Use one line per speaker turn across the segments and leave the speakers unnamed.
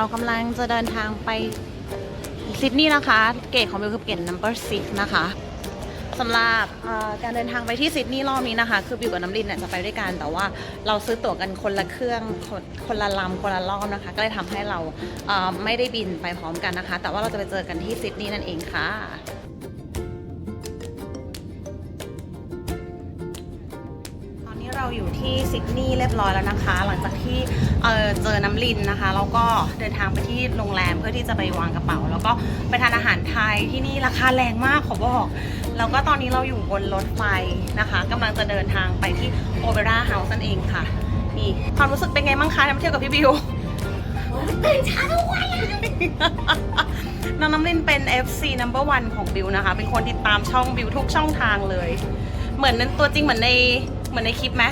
เรากำลังจะเดินทางไปซิดนีย์นะคะ เกตของบิวคือเกต number six นะคะสำหรับการเดินทางไปที่ซิดนีย์รอบนี้นะคะ คือบิวกับน้ำลินเนี่ยจะไปด้วยกัน แต่ว่าเราซื้อตั๋วกันคนละเครื่องคนคนละลำคนละรอบนะคะ ก็เลยทำให้เราไม่ได้บินไปพร้อมกันนะคะ แต่ว่าเราจะไปเจอกันที่ซิดนีย์นั่นเองค่ะ เราอยู่ที่ซิดนีย์เรียบร้อยแล้วนะคะ หลังจากที่เเจอน้ำลินนะคะแล้วก็เดินทางไปที่โรงแรมเพื่อที่จะไปวางกระเป๋า แล้วก็ไปทานอาหารไทยที่นี่ราคาแรงมากขอบอกแล้วก็ตอนนี้เราอยู่บนรถไฟนะคะกำลังจะเดินทางไปที่โอเปร่าเฮาส์นั่นเองค่ะนี่ความรู้สึกเป็นไงบ้างคะมาเที่ยวกับพี่บิว
ตื่นเช้าทุกวัน
น้องน้ำลินเป็น FC number one ของบิวนะคะ เป็นคนติดตามช่องบิวทุกช่องทางเลย เหมือนนั้นตัวจริงเหมือนใน เหมือนในคลิปไหม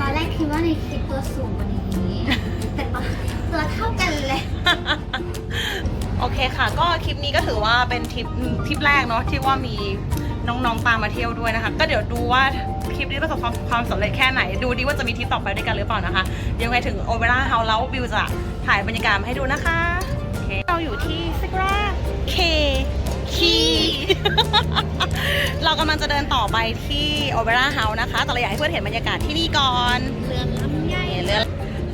ตอนแรกคิดว่าในคลิปตัวสูงกว่านี้แต่ตอนตัวเท่ากันเลย
โอเคค่ะ ก็คลิปนี้ก็ถือว่าเป็นทริปทริปแรกเนาะที่ว่ามีน้องๆตามมาเที่ยวด้วยนะคะ ก็เดี๋ยวดูว่าคลิปนี้ประสบความความสำเร็จแค่ไหน ดูดีว่าจะมีทริปต่อไปด้วยกันหรือเปล่านะคะเดี๋ยวไงถึงโอเปร่าเฮาส์แล้วบิวจะถ่ายบรรยากาศมาให้ดูนะคะโอเคเราอยู่ที่ซิกราเค คีเรากำลังจะเดินต่อไปที่โอเปร่าเฮาส์นะคะ แต่เราอยากให้เพื่อนเห็นบรรยากาศที่นี่ก่อน
เรือนลำใหญ่
เรือ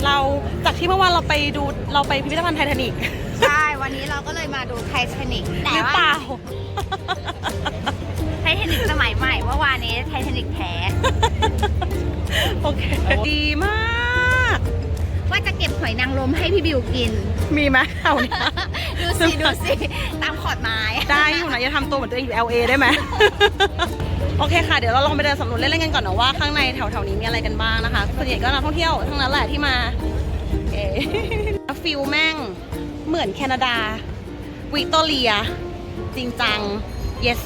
เราจากที่เมื่อวานเราไปดูเราไปพิพิธภัณฑ์ไททานิก
ใช่ วันนี้เราก็เลยมาดูไททานิกแต่
หรือ
ว่า
เปล่า
ไททานิกสมัยใหม่เมื่อวานนี้ไททานิกแท้
โอเค ดีมาก
ว่าจะเก็บหอยนางรมให้พี่บิวกิน
มีไหมเอาเนี่ย
ดูสิดูสิตามขอดไม้
ได้อยู่นะอย่าทำตัวเหมือนตัวเองอยู่ LA ได้ไหม โอเคค่ะ เดี๋ยวเราลองไปเดินสำรวจเล่นๆกันก่อนนะว่าข้างในแถวๆนี้มีอะไรกันบ้างนะคะส่วนใหญ่ก็นักท่องเที่ยวทั้งนั้นแหละที่มาเอฟิลแม่งเหมือนแคนาดา วิกตอเรีย จริงจัง yes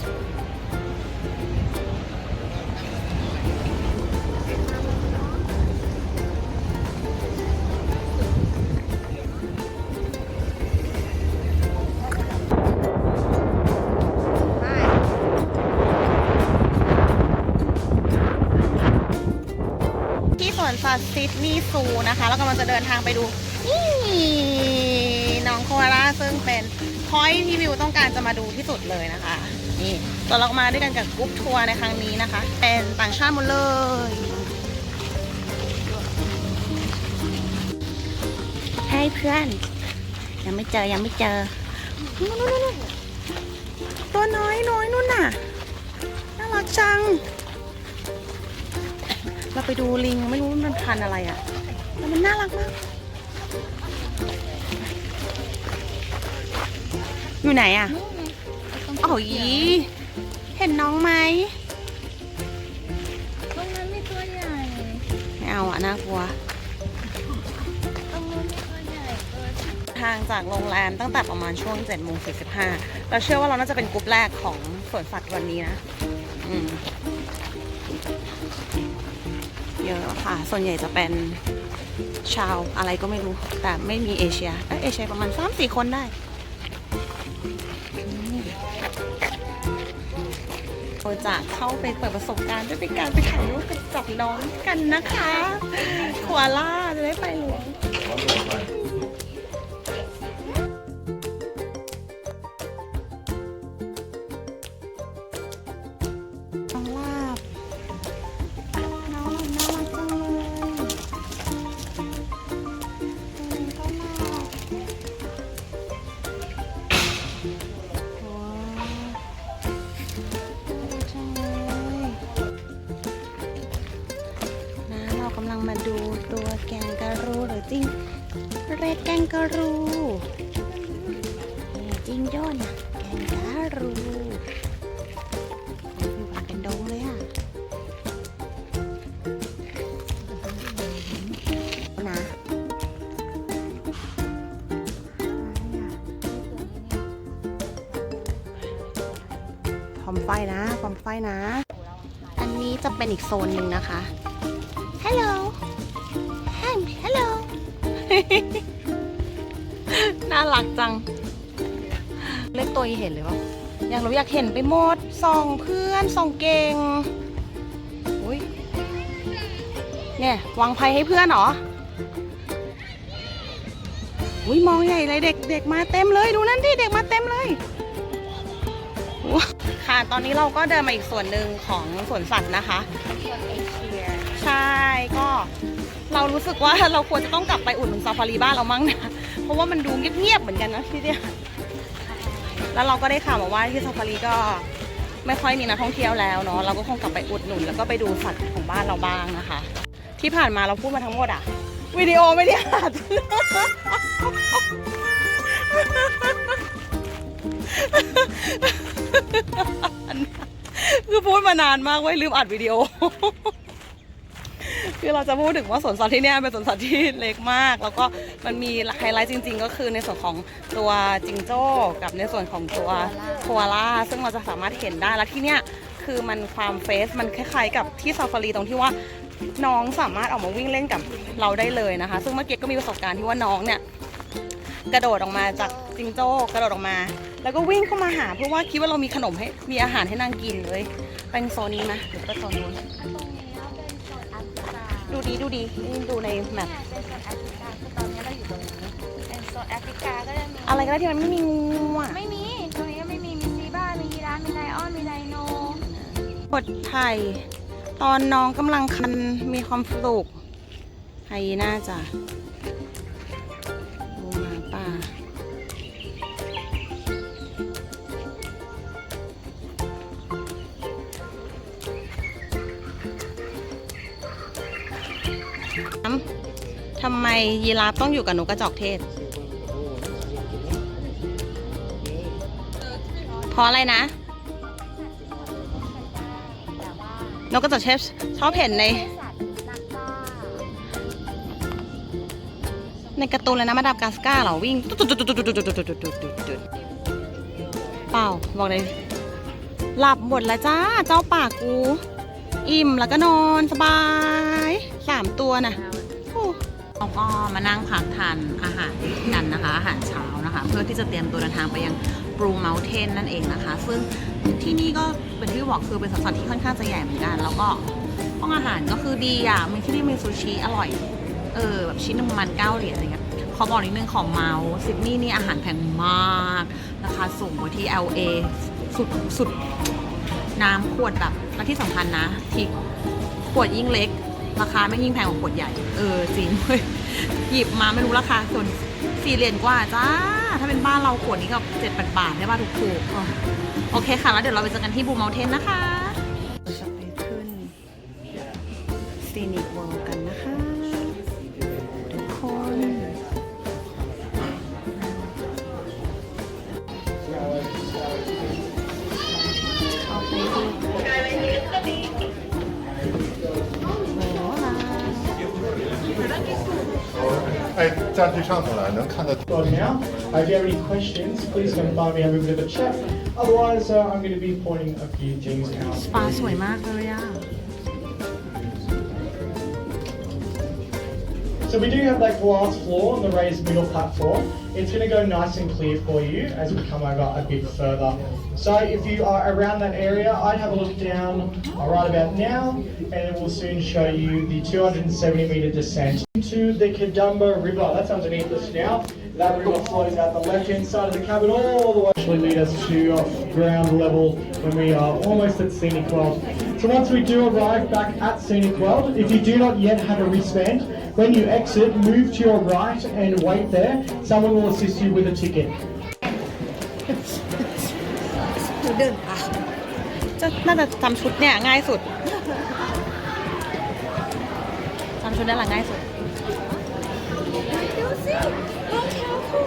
ตว์ซิดนีย์ซูนะคะ แล้วกำลังจะเดินทางไปดูนี่น้องโคอาล่าซึ่งเป็นพอยที่วิวต้องการจะมาดูที่สุดเลยนะคะ นี่ตอนเรามาด้วยกันกับกรุ๊ปทัวร์ในครั้งนี้นะคะ เป็นต่างชาติหมดเลยให้เพื่อน ยังไม่เจอยังไม่เจอนู่นตัวน้อยน้อยนู่นน่ะน่ารักจัง เราไปดูลิงไม่รู้มันพันธุ์อะไรอะ่ะแต่มันน่ารักมาก อยู่ไหนอะ่ะอ๋อยีเห็นน้องไหม
ตรงนั้นมีตัวใหญ่
ไม่เอาอะน่ากลัว
ตรงนู้นมีตัวใหญ่เกิน
ทางจากโรงแรมตั้งแต่ประมาณช่วง7โมง45เราเชื่อว่าเราน่าจะเป็นกลุ่มแรกของสวนสัตว์วันนี้นะ อืม เยอะค่ะ ส่วนใหญ่จะเป็นชาวอะไรก็ไม่รู้ แต่ไม่มีเอเชียเอยเอเชียประมาณ3-4คนได้เราจะเข้าไปเปิดประสบการณ์ด้วยการไปถ่ายรูปกับจับน้องกันนะคะ ขวาล่าจะได้ไปห มาดูตัวแกงการูหรือจริงเรดแกงการูจริงจ้นแกงการูอยู่ป่าเป็นดงเลยอะนะพร้อมไฟนะพร้อมไฟนะ อันนี้จะเป็นอีกโซนหนึ่งนะคะ ฮัลโหลฮัลฮัลโหลน่ารักจัง เล็กตัวเห็นเลยปะอยากรู้อยากเห็นไปหมดส่องเพื่อนส่องเก่งอุ้ยเนี่ยวางไพ่ให้เพื่อนเหรออุ้ยมองใหญ่เลยเด็กเด็กมาเต็มเลยดูนั่นที่เด็กมาเต็มเลยค่ะตอนนี้เราก็เดินมาอีกส่วนหนึ่งของสวนสัตว์นะคะ ใช่ก็เรารู้สึกว่าเราควรจะต้องกลับไปอุดหนุนซาฟารีบ้านเรามั้งนะ เพราะว่ามันดูเงียบๆเหมือนกันนะที่เนี่ยแล้วเราก็ได้ข่าวมาว่าที่ซาฟารีก็ไม่ค่อยมีนักท่องเที่ยวแล้วเนาะเราก็คงกลับไปอุดหนุนแล้วก็ไปดูสัตว์ของบ้านเราบ้างนะคะ ที่ผ่านมาเราพูดมาทั้งหมดอะวิดีโอไม่ได้อัดคือพูดมานานมากเว้ยลืมอัดวิดีโอ คือเราจะพูดถึงว่าสวนสัตว์ที่เนี่ยเป็นสวนสัตว์ที่เล็กมาก แล้วก็มันมีไฮไลท์จริง ๆ ก็คือในส่วนของตัวจิงโจ้กับในส่วนของตัวโคอาล่าซึ่งเราจะสามารถเห็นได้แล้วที่เนี่ยคือมันความเฟสมันคล้ายๆ กับที่ซาฟารีตรงที่ว่าน้องสามารถออกมาวิ่งเล่นกับเราได้เลยนะคะ ซึ่งเมื่อกี้ก็มีประสบการณ์ที่ว่าน้องเนี่ยกระโดดออกมาจากจิงโจ้กระโดดออกมา แล้วก็วิ่งเข้ามาหาเพราะว่าคิดว่าเรามีขนมให้มีอาหารให้นางกินเลยเป็นโซนนี้นะหรือเป็นโซนนู้น ดูดีดูดีนี่ดูในแมป
เป็นโซนแอฟริกาคือตอนนี้เราอยู่ตรงนี้เป็นโซนแอฟริกาก็จะมี
อะไรก็ได้ที่มันไม่มีงูอะ
ไม่มีตรงนี้ก็ไม่มีมีซีบ้ามียีราฟมีไลออนมีไดโน
กดถ่ายตอนน้องกำลังคันมีความสุขไฮยีน่าจ้ะ ทำไมยีราฟต้องอยู่กับนกกระจอกเทศ เพราะอะไรนะ
น
กกระจอกเทศชอบเห็นใน ในกระตูนเลยนะมาดับกาสกาเหรอวิ่งเปล่าบอกเลยหลับหมดแล้วจ้า เจ้าป่ากู อิ่มแล้วก็นอนสบาย สามตัวนะเราก็มานั่งพักทานอาหารกันนะคะ อาหารเช้านะคะ เพื่อที่จะเตรียมตัวเดินทางไปยังบรูเมลเทนนั่นเองนะคะ ซึ่งที่นี่ก็เป็นที่บอกคือเป็นสถานที่ค่อนข้างจะใหญ่เหมือนกัน แล้วก็ห้องอาหารก็คือดีอะมีที่นี่มีซูชิอร่อยเออแบบชิ้นหนึ่งประมาณเก้าเหรียญอะไรเงี้ยขอบอกนิดนึงของเมาส์ซิดนีย์นี่อาหารแพงมากราคาสูงกว่าที่ LA สุดสุดน้ำขวดแบบและที่สำคัญนะที่ขวดยิ่งเล็ก ราคาไม่ยิ่งแพงกว่าขวดใหญ่ เออจริงเว้ยหยิบมาไม่รู้ราคาส่วนสี่เหรียญกว่าจ้า ถ้าเป็นบ้านเราขวดนี้ก็เจ็ดแปดบาทได้ป่ะถูกๆอะโอเคค่ะ แล้วเดี๋ยวเราไปเจอกันที่บูมเมลเทนนะคะจะไปขึ้นซีนิคเวิลด์กัน
站最上头来，能看得
on now. Uh, if you have any questions, please come by me have a bit of a chat. Otherwise, uh, I'm going to be pointing a few things
ส
out.
ปาสวยมากเลยอ่
So we do have that glass floor on the raised middle platform. It's going to go nice and clear for you as we come over a bit further. So if you are around that area, I'd have a look down right about now, and it will soon show you the 270 meter descent into the Kadumba River. That's underneath us now. That river flows out the left-hand side of the cabin all the way. Actually lead us to ground level when we are almost at Scenic World. So once we do arrive back at Scenic World, if you do not yet have a wristband, when you exit, move to your right and wait there. Someone will assist you with a ticket.
หนูเดินอะจะน่าจะจำชุดเนี่ยง่ายสุดจำชุดนั่นแหละง่ายสุด
ดูสิรองเท้าคู่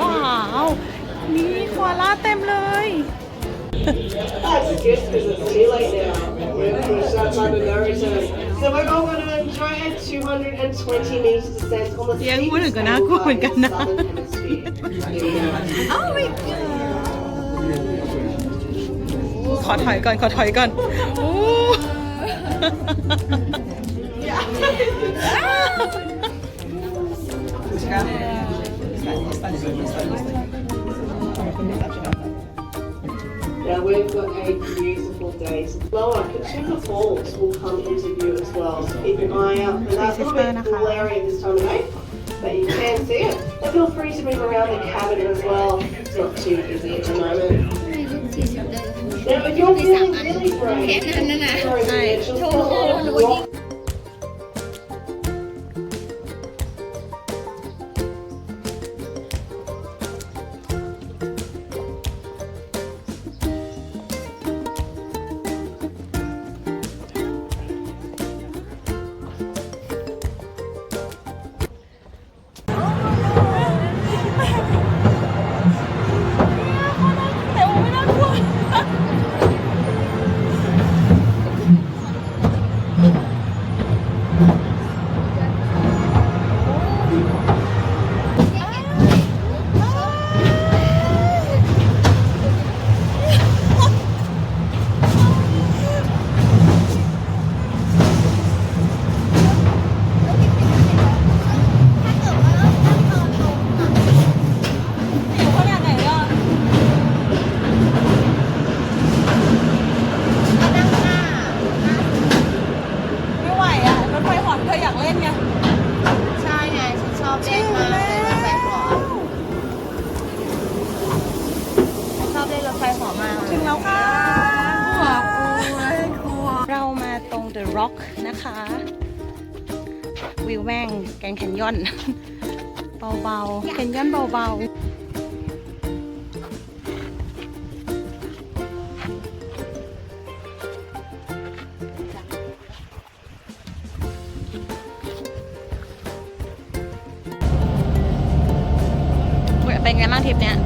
ว้าว มีควาลาเต็มเลย
That's good because it's daylight now. We're the. So we're all going to enjoy it. 220 meters descent
to
go and
go Oh my god. ขอถอยก่อนขอถอยก่อนโอ้
yeah, we've got a beautiful day. Lower consumer falls will come into view as well, so keep an eye out for that. It's a little bit blurry area this time of day, but you can see it. And feel free to move around the cabin as well. It's not too busy at the moment. Now, if you're feeling really brave,
no, no, no. ล็อกนะคะ วิวแม่งแกงแคนยอน เบาๆแคนยอนเบาๆเป็นไงบ้างทริปเนี้ย